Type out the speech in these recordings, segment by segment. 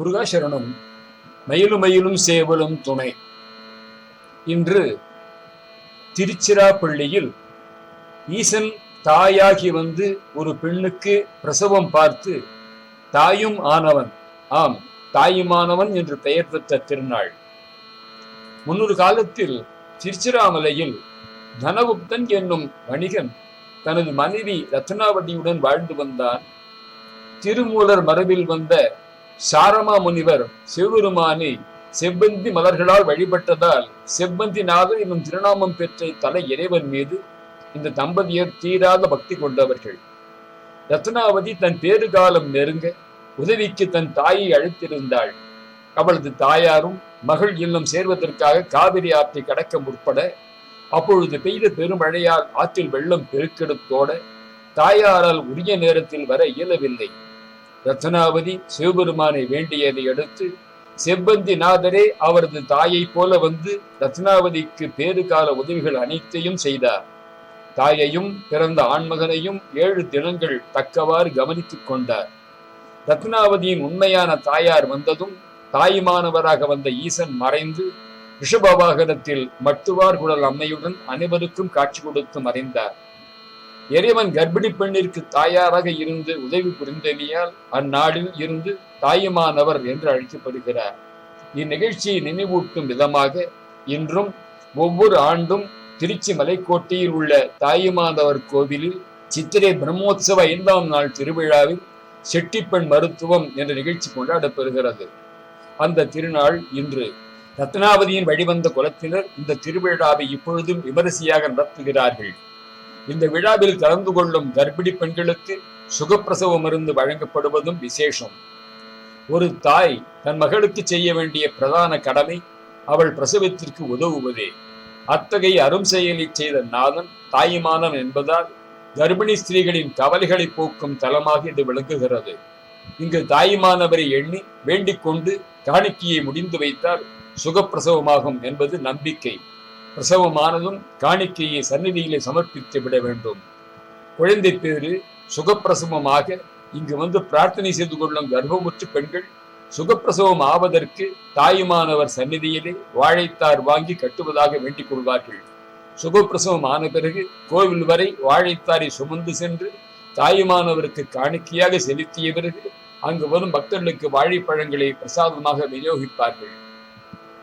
முருகாசரணம் மயிலுமயிலும் மயிலும் சேவலும் துணை. இன்று திருச்சிராப்பள்ளியில் ஈசன் தாயாகி வந்து ஒரு பெண்ணுக்கு பிரசவம் பார்த்து தாயும் ஆனவன். ஆம் தாயுமானவன் என்று பெயர் பெற்ற திருநாள். முன்னொரு காலத்தில் திருச்சிராமலையில் தனகுப்தன் என்னும் வணிகன் தனது மனைவி ரத்னாவதியுடன் வாழ்ந்து வந்தான். திருமூலர் மரபில் வந்த சாரமா முனிவர் சிவபெருமானை செவ்வந்தி மலர்களால் வழிபட்டதால் செவ்வந்தி நாதர் என்னும் திருநாமம் பெற்ற தலை இறைவன் மீது இந்த தம்பதியர் தீராத பக்தி கொண்டவர்கள். ரத்னாவதி தன் பேறு காலம் நெருங்க உதவிக்கு தன் தாயை அழைத்திருந்தாள். அவளது தாயாரும் மகள் இல்லம் சேர்வதற்காக காவிரி ஆற்றை கடக்க முற்பட அப்பொழுது பெய்த பெருமழையால் ஆற்றில் வெள்ளம் பெருக்கெடுத்தோட தாயாரால் உரிய நேரத்தில் வர இயலவில்லை. ரத்னாவதி சிவபெருமானை வேண்டியதை அடுத்து செவ்வந்தி நாதரே அவரது தாயைப் போல வந்து ரத்னாவதிக்கு பேறு கால உதவிகள் அனைத்தையும் செய்தார். தாயையும் பிறந்த ஆண்மகனையும் ஏழு தினங்கள் தக்கவாறு கவனித்துக் கொண்டார். ரத்னாவதியின் உண்மையான தாயார் வந்ததும் தாயுமானவராக வந்த ஈசன் மறைந்து ரிஷபவாகனத்தில் மட்டுவார் குழல் அம்மையுடன் அனைவருக்கும் காட்சி கொடுத்து மறைந்தார். இறைவன் கர்ப்பிணி பெண்ணிற்கு தாயாராக இருந்து உதவி புரிந்தமையால் அந்நாளில் இருந்து தாயுமானவர் என்று அழைக்கப்படுகிறார். இந்நிகழ்ச்சியை நினைவூட்டும் விதமாக இன்றும் ஒவ்வொரு ஆண்டும் திருச்சி மலைக்கோட்டையில் உள்ள தாயுமானவர் கோவிலில் சித்திரை பிரம்மோத்சவ ஐந்தாம் நாள் திருவிழாவில் செட்டிப்பெண் மருத்துவம் என்ற நிகழ்ச்சி கொண்டாடப்பெறுகிறது அந்த திருநாள் இன்று ரத்னாவதியின் வழிவந்த குலத்தினர் இந்த திருவிழாவை இப்பொழுதும் விமரிசையாக நடத்துகிறார்கள். இந்த விழாவில் கலந்து கொள்ளும் கர்ப்பிணி பெண்களுக்கு சுகப்பிரசவ மருந்து வழங்கப்படுவதும் விசேஷம். ஒரு தாய் தன் மகளுக்கு செய்ய வேண்டிய பிரதான கடமை அவள் பிரசவத்திற்கு உதவுவதே. அத்தகைய அரும் செயலை செய்த நாதன் தாயுமானன் என்பதால் கர்ப்பிணி ஸ்திரீகளின் கவலைகளை போக்கும் தலமாக இது விளங்குகிறது. இங்கு தாயுமானவரை எண்ணி வேண்டிக் கொண்டு காணிக்கையை முடிந்து வைத்தால் சுகப்பிரசவமாகும் என்பது நம்பிக்கை. பிரசவமானதும் காணிக்கையை சந்நிதியிலே சமர்ப்பித்து விட வேண்டும். குழந்தை பேரு சுகப்பிரசவமாக இங்கு வந்து பிரார்த்தனை செய்து கொள்ளும் கர்ப்பமுற்று பெண்கள் சுகப்பிரசவம் ஆவதற்கு தாயுமானவர் சந்நிதியிலே வாழைத்தார் வாங்கி கட்டுவதாக வேண்டிக் கொள்வார்கள். சுகப்பிரசவம் ஆன பிறகு கோவில் வரை வாழைத்தாரை சுமந்து சென்று தாயுமானவருக்கு காணிக்கையாக செலுத்திய பிறகு அங்கு வரும் பக்தர்களுக்கு வாழைப்பழங்களை பிரசாதமாக விநியோகிப்பார்கள்.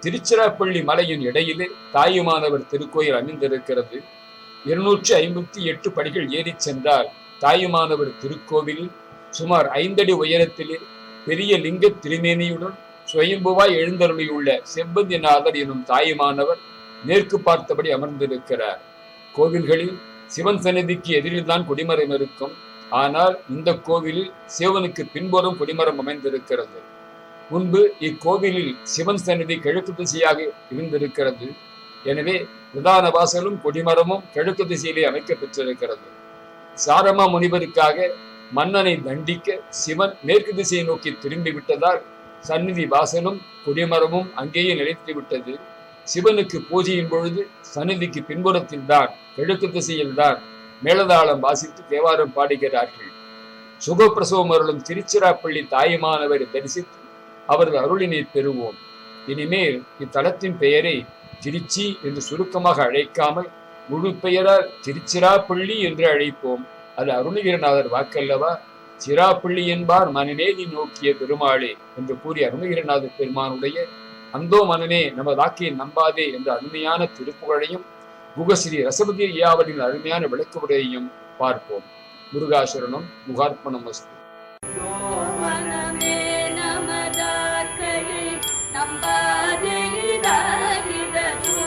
திருச்சிராப்பள்ளி மலையின் இடையிலே தாயுமானவர் திருக்கோயில் அமைந்திருக்கிறது. இருநூற்றி ஐம்பத்தி எட்டு படிகள் ஏறிச் சென்றால் தாயுமானவர் திருக்கோவிலில் சுமார் ஐந்தடி உயரத்திலே பெரிய லிங்க திருமேனியுடன் சுயம்புவாய் எழுந்தருளியுள்ள செம்பந்திநாதர் எனும் தாயுமானவர் மேற்கு பார்த்தபடி அமர்ந்திருக்கிறார். கோவில்களில் சிவன் சன்னதிக்கு எதிரில்தான் குடிமரம் இருக்கும். ஆனால் இந்த கோவிலில் சிவனுக்கு பின்புறம் குடிமரம் அமைந்திருக்கிறது. முன்பு இக்கோவிலில் சிவன் சன்னதி கிழக்கு திசையாக இருந்திருக்கிறது. எனவே பிரதான வாசலும் கொடிமரமும் கிழக்கு திசையிலே அமைக்கப்பெற்றிருக்கிறது. சாரமா முனிவருக்காக மன்னனை தண்டிக்க சிவன் மேற்கு திசையை நோக்கி திரும்பி விட்டதால் சந்நிதி வாசலும் கொடிமரமும் அங்கேயே நிலைத்து விட்டது சிவனுக்கு பூஜையின் பொழுது சந்நிதிக்கு பின்புறத்தில் தான் கிழக்கு திசையில் தான் மேலதாளம் வாசித்து தேவாரம் பாடுகிறார்கள். சுகப்பிரசவம் அருளும் திருச்சிராப்பள்ளி தாயுமானவரை தரிசித்து அவரது அருளினை பெறுவோம். இனிமேல் இத்தலத்தின் பெயரை திருச்சி என்று சுருக்கமாக அழைக்காமல் முழு பெயரால் திருச்சிராப்பள்ளி என்று அழைப்போம். அது அருணகிரிநாதர் வாக்கல்லவா? சிராப்பள்ளி என்பார் மனநேதி நோக்கிய பெருமாளே என்று கூறிய அருணகிரிநாதர் பெருமானுடைய அந்தோ மனனே நமதாக்கியை நம்பாதே என்ற அருமையான திருப்புகழையும் குகஸ்ரீ ரசபதி ஐயாவலின் அருமையான விளக்குமுறையையும் பார்ப்போம். முருகாசுரனும் முகார்ப்பணம் வஸ்து மனமே Andarı da bir de su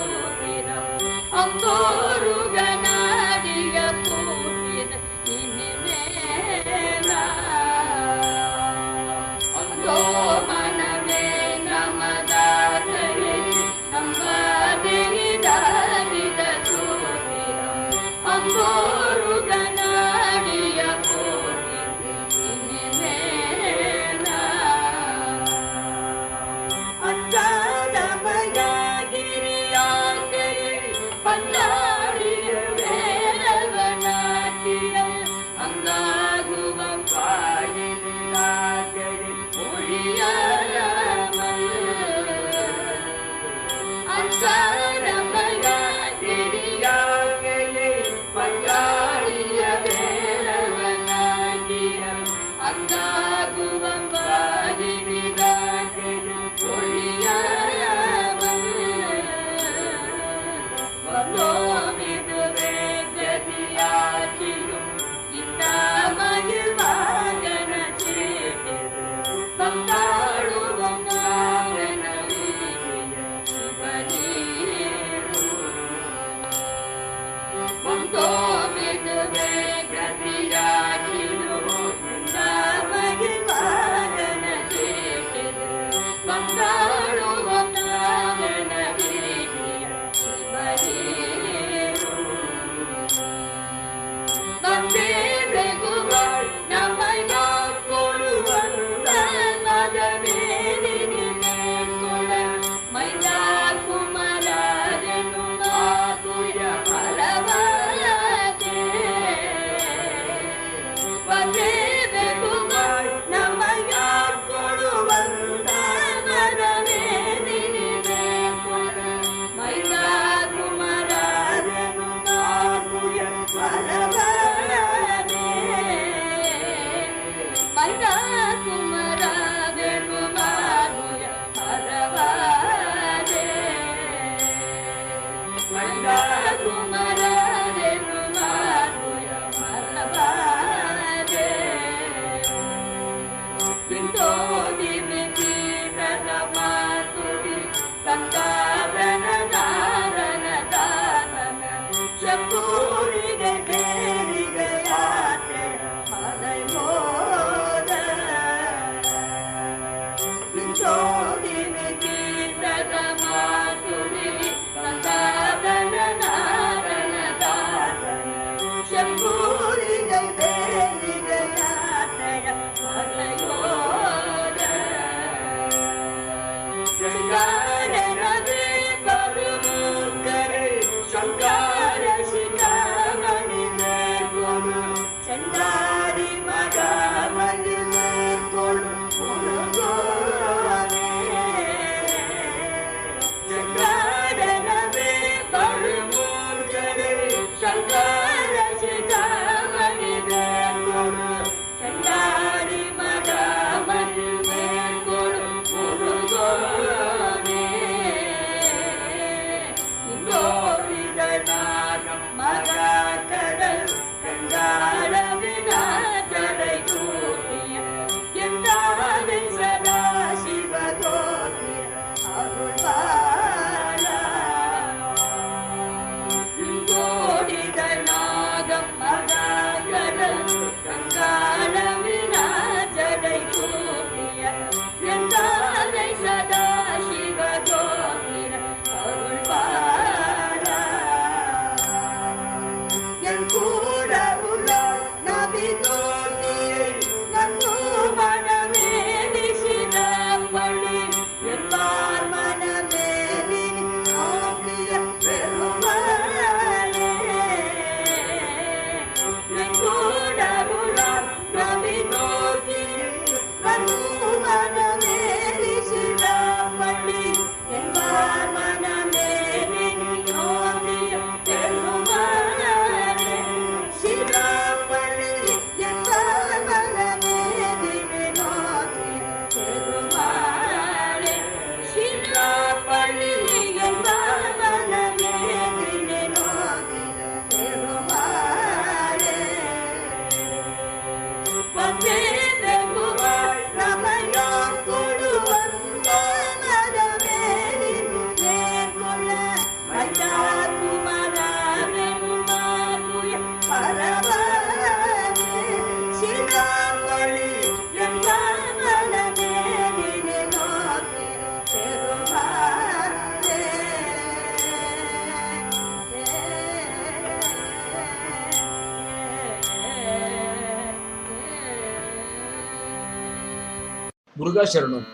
முருகாசரணம்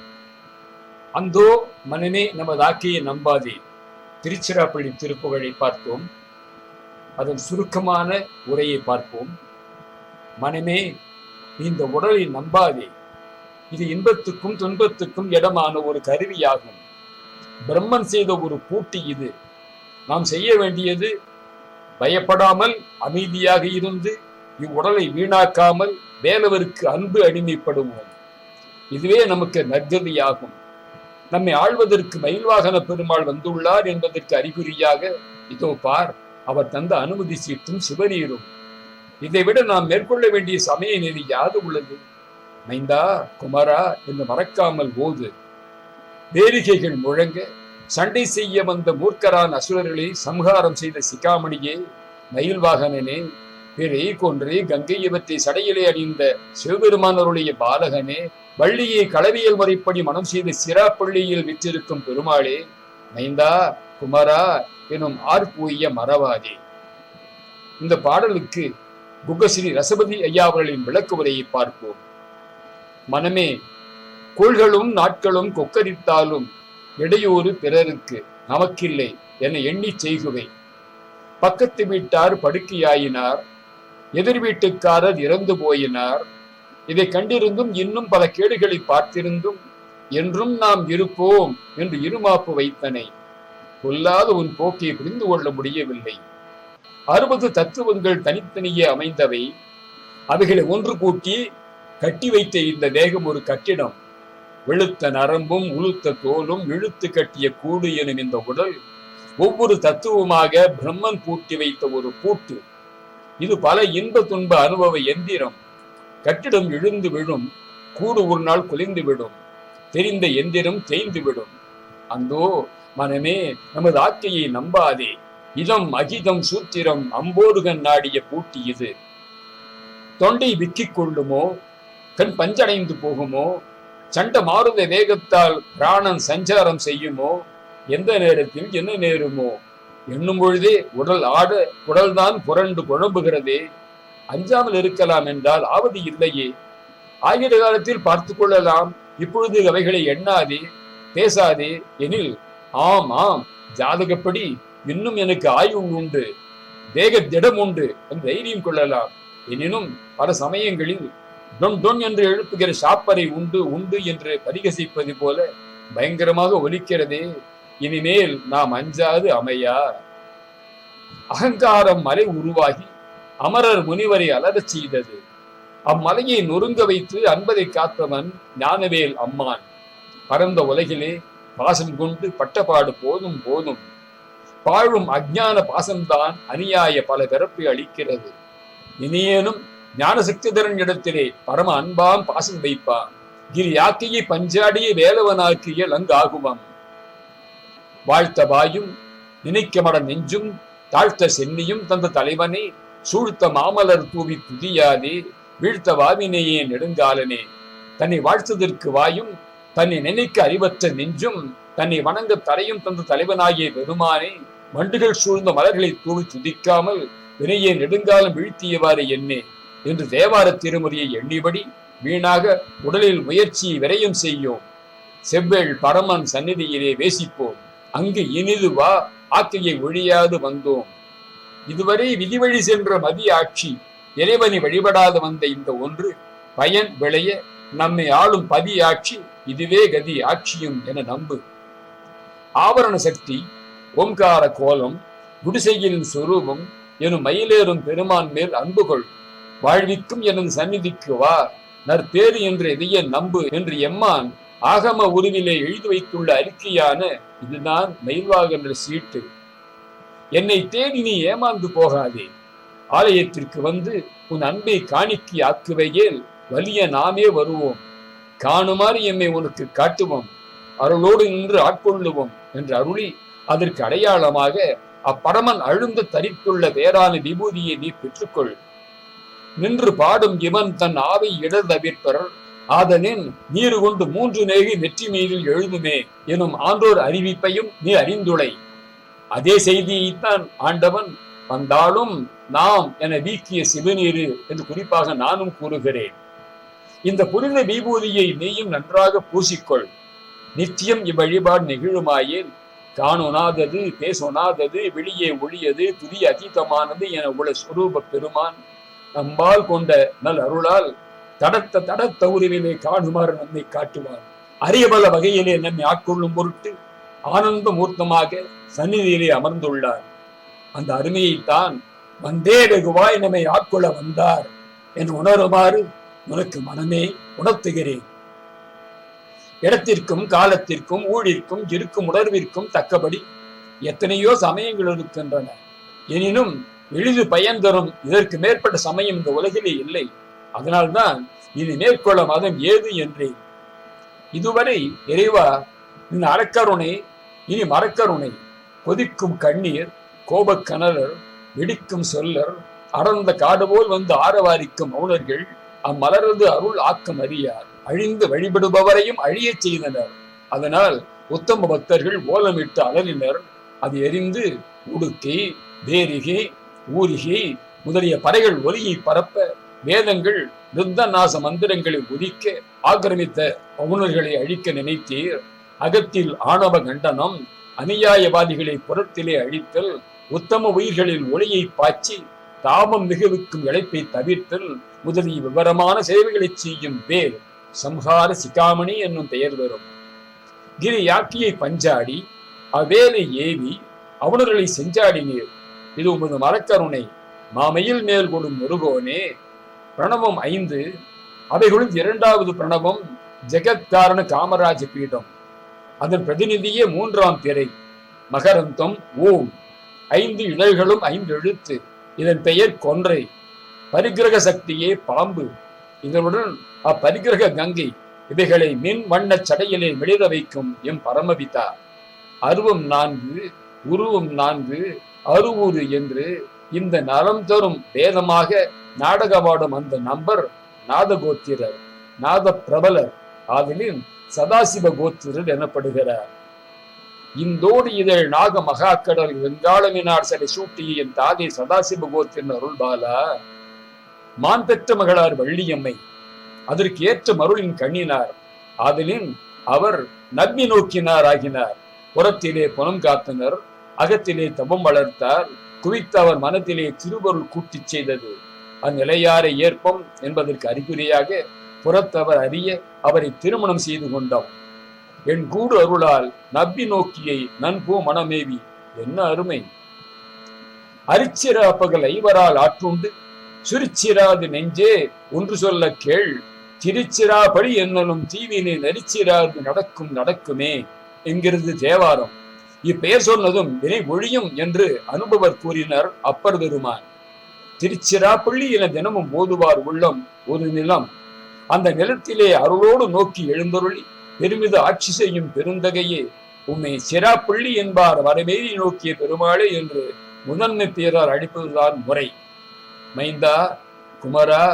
அந்தோ மனமே நமது ஆக்கையை நம்பாதே. திருச்சிராப்பள்ளி திருப்புகழை பார்த்தோம் அதன் சுருக்கமான உரையை பார்ப்போம். மனமே இந்த உடலை நம்பாதே. இது இன்பத்துக்கும் துன்பத்துக்கும் இடமான ஒரு கருவியாகும். பிரம்மன் செய்த ஒரு பூட்டி இது. நாம் செய்ய வேண்டியது பயப்படாமல் அமைதியாக இருந்து இவ்வுடலை வீணாக்காமல் வேலவருக்கு அன்பு அடிமைப்படுவோம். இதுவே நமக்கு நற்கதியாகும். நம்மை ஆள்வதற்கு மயில்வாகன பெருமாள் வந்துள்ளார் என்பதற்கு அறிகுறியாக இதோ பார் அவர் தந்த அனுமதி சீட்டும் சிவநீரும். இதைவிட நாம் மேற்கொள்ள வேண்டிய சமய நெறி யாது உள்ளது? மைந்தா குமரா என்று மறக்காமல் ஓது. வேரிகைகள் முழங்க சண்டை செய்ய வந்த மூர்க்கரான் அசுரர்களை சம்ஹாரம் செய்த சிகாமணியே மயில்வாகனனே பிறை கொன்று கங்கை இவற்றை சடையிலே அணிந்த சிவபெருமானருடைய பாலகனே வள்ளியை களவியல் முறைப்படி மனம் செய்து சிராப்பள்ளியில் விற்றிருக்கும் பெருமாளே மைந்தா குமரா எனும் ஆர்பூய மறவாதே. இந்த பாடலுக்கு குகஸ்ரீ ரசபதி ஐயா அவர்களின் விளக்கு உரையை பார்ப்போம். மனமே கோள்களும் நாட்களும் கொக்கரித்தாலும் இடையூறு பிறருக்கு நமக்கில்லை என எண்ணி செய்குவை. பக்கத்து வீட்டார் படுக்கையாயினார் எதிர் வீட்டுக்காரர் இறந்து போயினார் இதை கண்டிருந்தும் இன்னும் பல கேடுகளை பார்த்திருந்தும் என்றும் நாம் இருப்போம் என்று இருமாப்பு வைத்தனை. கொல்லாத உன் போக்கை புரிந்து கொள்ள முடியவில்லை. அறுபது தத்துவங்கள் தனித்தனியே அமைந்தவை. அவைகளை ஒன்று கூட்டி கட்டி வைத்த இந்த தேகம் ஒரு கட்டிடம். வெளுத்த நரம்பும் உளுத்த தோலும் இழுத்து கட்டிய கூடு எனும் இந்த உடல் ஒவ்வொரு தத்துவமாக பிரம்மன் பூட்டி வைத்த ஒரு பூட்டு. இது பல இன்ப துன்ப அனுபவ எந்திரம். கட்டிடம் இழுந்து விழும் கூடு ஒரு நாள் குலைந்து விடும் தெரிந்த எந்திரம் தேய்ந்து விடும். அந்தோ மனமே நமது ஆக்கையை நம்பாதே இதம் அகிதம் சூத்திரம் அம்போடுகன் நாடிய பூட்டி இது. தொண்டை விக்கிக் கொள்ளுமோ கண் பஞ்சடைந்து போகுமோ சண்ட மாறுத வேகத்தால் பிராணன் சஞ்சாரம் செய்யுமோ எந்த நேரத்தில் என்ன நேருமோ எண்ணும் பொழுதே உடல் ஆட உடல்தான் புரண்டு குழம்புகிறதே அஞ்சாமல் இருக்கலாம் என்றால் ஆவது இல்லையே. ஆகிற காலத்தில் பார்த்து கொள்ளலாம். இப்பொழுது அவைகளை எண்ணாதே பேசாதே எனில் ஆம் ஆம் ஜாதகப்படி இன்னும் எனக்கு ஆய்வு உண்டு தேக திடம் உண்டு என்று தைரியம் கொள்ளலாம். எனினும் பல சமயங்களில் டொன் டொன் என்று எழுப்புகிற சாப்பரை உண்டு உண்டு என்று பரிகசிப்பது போல பயங்கரமாக ஒலிக்கிறதே. இனிமேல் நாம் அஞ்சாது அமையா. அகங்காரம் மலை உருவாகி அமரர் முனிவரை அலர செய்தது. அம்மலையை நொறுங்க வைத்து அன்பதை காத்தவன் ஞானவேல் அம்மான். பரந்த உலகிலே பாசம் கொண்டு பட்டபாடு போதும் போதும். பாழும் அஜ்ஞான பாசம்தான் அநியாய பல பிறப்பை அளிக்கிறது. இனியேனும் ஞான சக்திதரன் இடத்திலே பரம அன்பாம் பாசம் வைப்பான். கிரி யாக்கையை பஞ்சாடியை வேலவனாக்கிய லங்காகுவம் வாழ்த்த வாயும் நினைக்கமட நெஞ்சும் தாழ்த்த சென்னியும் தந்த தலைவனே சூழ்த்த மாமலர் தூவி துதியாதே வீழ்த்த வாவினையே நெடுங்காலனே. தன்னை வாழ்த்ததற்கு வாயும் தன்னை நினைக்க அறிவற்ற நெஞ்சும் தன்னை வணங்க தரையும் தந்த தலைவனாகிய பெருமானே வண்டுகள் சூழ்ந்த மலர்களை தூவி துதிக்காமல் வினையே நெடுங்காலம் வீழ்த்தியவாறு என்னே என்று தேவார திருமுறையை எண்ணிபடி வீணாக உடலில் முயற்சி விரையும் செய்யோம். செவ்வேள் பரமன் சந்நிதியிலே வேசிப்போம். அங்கு இனிது வா ஆக்கையை ஒழியாது வந்தோம். இதுவரை விதிவழி சென்ற மதிய ஆட்சி இறைவனை வழிபடாது வந்த இந்த ஒன்று பயன் விளைய நம்மை ஆளும் பதி ஆட்சி இதுவே கதி ஆட்சியும் என நம்பு. ஆவரண சக்தி ஓம்கார கோலம் குடிசையின் சுரூபம் எனும் மயிலேறும் பெருமான் மேல் அன்புகொள் வாழ்விக்கும் எனது சந்நிதிக்கு வா நற்பேறு என்று எதைய நம்பு என்று எம்மான் ஆகம உருவிலே எழுதி வைத்துள்ள அறிக்கையான இதுதான் மயில்வாகன்ற சீட்டு. என்னை தேடி நீ ஏமாந்து போகாதே. ஆலயத்திற்கு வந்து உன் அன்பை காணிக்கை ஆக்குவையேல் வலிய நாமே வருவோம். காணுமாறு எம்மை உனக்கு காட்டுவோம். அருளோடு நின்று ஆட்கொள்ளுவோம் என்று அருளி அதற்கு அடையாளமாக அப்பரமன் அழுந்து தரித்துள்ள வேறான விபூதியை நீ பெற்றுக்கொள். நின்று பாடும் இவன் தன் ஆவை இடர் தவிர்ப்பர் ஆதனின் நீர் கொண்டு மூன்று நேகி நெற்றி மீதில் எழுதுமே. எனும் ஆன்றோர் அறிவிப்பையும் நீ அறிந்துளை. அதே செய்தியைத்தான் ஆண்டவன் வந்தாலும் நாம் என வீக்கிய சிவநீரு என்று குறிப்பாக நானும் கூறுகிறேன். இந்த புனித விபூதியை நீயும் நன்றாக பூசிக்கொள். நித்தியம் இவ்வழிபாடு நெகிழுமாயேல் காணொணாதது பேசொணாதது வெளியே ஒளியது துதி அதீதமானது என உள்ள சுரூப பெருமான் நம்பால் கொண்ட நல் அருளால் தடத்த தடத்த உருவிலே காணுமாறு நம்மை காட்டுவார். அரியபல வகையிலே நம்மை ஆட்கொள்ளும் பொருட்டு ஆனந்த மூர்த்தமாக சந்நிதியிலே அமர்ந்துள்ளார். அந்த அருமையைத்தான் வந்தே வெகுவாய் நம்மை ஆட்கொள்ள வந்தார் என்று உணருமாறு உனக்கு மனமே உணர்த்துகிறேன். இடத்திற்கும் காலத்திற்கும் ஊழிற்கும் இருக்கும் உணர்விற்கும் தக்கபடி எத்தனையோ சமயங்கள் இருக்கின்றன. எனினும் எளிது பயன் தரும் இதற்கு மேற்பட்ட சமயம் இந்த உலகிலே இல்லை. அதனால்தான் இது மேற்கொள்ள மதம் ஏது என்றேன். இதுவரை இறைவா நின் அறக்கருணை இனி மரக்கருணை கொதிக்கும் கண்ணீர் கோபக்கணலர் வெடிக்கும் சொல்லர் அடர்ந்த காடு போல் வந்து ஆரவாரிக்கும் மௌனர்கள் அம்மலரது அருள் ஆக்கம் அறியார். அழிந்து வழிபடுபவரையும் அழியச் செய்தனர். அதனால் உத்தம பக்தர்கள் ஓலமிட்டு அலறினர். அது எரிந்து உடுக்கி வேரிகை ஊரிகை முதலிய பறைகள் ஒலியை பரப்ப வேதங்கள் நிருத்த நாச மந்திரங்களை உதிக்க ஆக்கிரமித்த பவுனர்களை அழிக்க நினைத்தீர். அகத்தில் ஆணவ கண்டனம் அநியாயவாதிகளை புறத்திலே அழித்தல் உத்தம உயிர்களில் ஒளியை பாய்ச்சி தாபம் மிகுவிக்கும் இழைப்பை தவிர்த்தல் முதலிய விவரமான சேவைகளை செய்யும் பேர் சம்ஹார சிகாமணி என்னும் பெயர் வரும் கிரி யாக்கியை பஞ்சாடி அவேலை ஏவி அவனர்களை செஞ்சாடினீர். இது உமது மரக்கருணை மாமையில் மேல் கொடும் முருகோனே. பிரணவம் ஐந்து அவைகளும் இரண்டாவது பிரணவம் ஜெகத்காரண காமராஜ பீடம். அதன் பிரதிநிதியே மூன்றாம் திரை மகரந்தம் ஓம். ஐந்து இழல்களும் ஐந்து எழுத்து. இதன் பெயர் கொன்றை. பரிகிரக சக்தியே பாம்பு இதனுடன் அப்பரிகிரக கங்கை. இவைகளை மின் வண்ணச் சடையிலே மிளிர வைக்கும் எம் பரமபிதா. அருவம் நான்கு உருவம் நான்கு அருவுரு என்று இந்த நலம் தரும் வேதமாக நாடகமாடும் அந்த நம்பர் நாதகோத்திரர் நாத பிரபலர் ஆதலின் சதாசிவ கோத்திரர் எனப்படுகிறார். இந்தோடு இதழ் நாக மகாக்கடல் வெங்காளமினார் சிலை சூட்டிய என் தாதை சதாசிவ கோத்திரன் அருள்பாலா. மான் பெற்ற மகளார் வள்ளியம்மை அதற்கு ஏற்ற மருளின் கண்ணினார். ஆதலின் அவர் நம்பி நோக்கினார் ஆகினார். புறத்திலே புனம் காத்தனர் அகத்திலே தபம் வளர்த்தார். குவித்த அவர் மனத்திலே திருவருள் கூட்டிச் செய்தது. அந்நிலையாரை ஏற்போம் என்பதற்கு அறிகுறியாக புறத்தவர் அறிய அவரை திருமணம் செய்து கொண்டோம் என் கூடு அருளால் நம்பி நோக்கியை நன்போ மனமேவி என்ன அருமை. அரிச்சிரா பகல் ஐவரால் ஆற்றுண்டு சுரிச்சிராது நெஞ்சே ஒன்று சொல்ல கேள். திருச்சிராபடி என்னும் தீவினை நரிச்சிராது நடக்கும் நடக்குமே என்கிறது தேவாரம். இப்பெயர் சொன்னதும் வினை ஒழியும் என்று அனுபவர் கூறினர் அப்பர் பெருமான். திருச்சிராப்பள்ளி என தினமும் ஓதுவார் உள்ளம் ஒரு நிலம். அந்த நிலத்திலே அருளோடு நோக்கி எழுந்தருளி பெருமித ஆட்சி செய்யும் பெருந்தகையே உம்மை சிராப்பள்ளி என்பார் வரவேறி நோக்கிய பெருமாளே என்று முதன்மை பேரால் அழைப்பதுதான் முறை. மைந்தா குமரா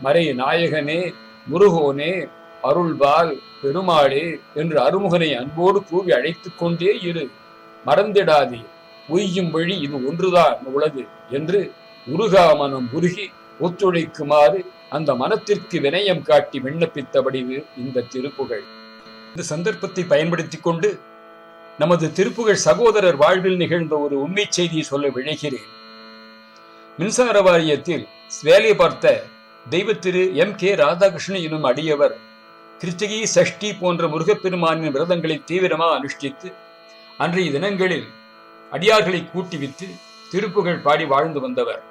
மறை நாயகனே முருகோனே அருள்பால் பெருமாளே என்று அருமுகனை அன்போடு கூவி அழைத்துக் கொண்டே இரு. மறந்திடாதே உய்யும் வழி இது ஒன்றுதான் உளது என்று உருகாமனம் உருகி ஒத்துழைக்குமாறு அந்த மனத்திற்கு வினயம் காட்டி விண்ணப்பித்தபடி இந்த திருப்புகழ் இந்த சந்தர்ப்பத்தை பயன்படுத்தி கொண்டு நமது திருப்புகழ் சகோதரர் வாழ்வில் நிகழ்ந்த ஒரு உண்மை செய்தியை சொல்ல விழைகிறேன். மின்சார வாரியத்தில் வேலை பார்த்த தெய்வ திரு எம். கே. ராதாகிருஷ்ணன் எனும் அடியவர் கிருத்திகை சஷ்டி போன்ற முருகப்பெருமானின் விரதங்களை தீவிரமாக அனுஷ்டித்து அன்றைய தினங்களில் அடியார்களை கூட்டிவித்து திருப்புகழ் பாடி வாழ்ந்து வந்தவர்.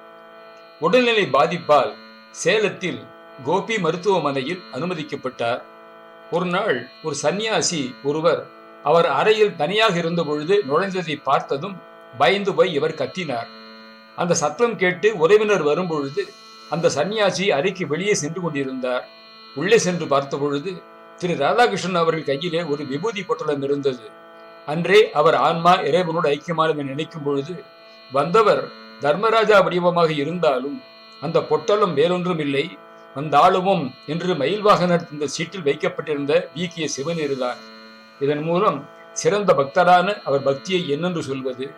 உடல்நிலை பாதிப்பால் சேலத்தில் கோபி மருத்துவமனையில் அனுமதிக்கப்பட்டார். ஒரு நாள் ஒரு சன்னியாசி ஒருவர் அவர் அறையில் தனியாக இருந்த பொழுது நுழைந்ததை பார்த்ததும் பயந்து போய் இவர் கத்தினார். அந்த சத்தம் கேட்டு உறவினர் வரும்பொழுது அந்த சன்னியாசி அறைக்கு வெளியே சென்று கொண்டிருந்தார். உள்ளே சென்று பார்த்த பொழுது திரு ராதாகிருஷ்ணன் அவர்கள் கையிலே ஒரு விபூதி பொட்டலம் இருந்தது. அன்றே அவர் ஆன்மா இறைவனோடு ஐக்கியமானது நினைக்கும் பொழுது வந்தவர் தர்மராஜா வடிவமாக இருந்தாலும் அந்த பொட்டலும் வேறொன்றும் இல்லை. வந்தாளுவும் என்று மயில்வாக வாகனர் இந்த சீட்டில் வைக்கப்பட்டிருந்த வீக்கிய சிவநீருதான் இதன் மூலம் சிறந்த பக்தரான அவர் பக்தியை என்னென்று சொல்வது?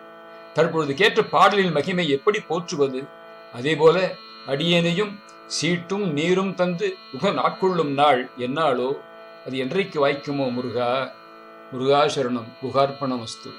தற்பொழுது கேட்ட பாடலின் மகிமை எப்படி போற்றுவது? அதேபோல அடியேனையும் சீட்டும் நீரும் தந்து உக நாட்கொள்ளும் நாள் என்னாலோ? அது என்றைக்கு வாய்க்குமோ முருகா? முருகா புகார்ப்பணம் வஸ்து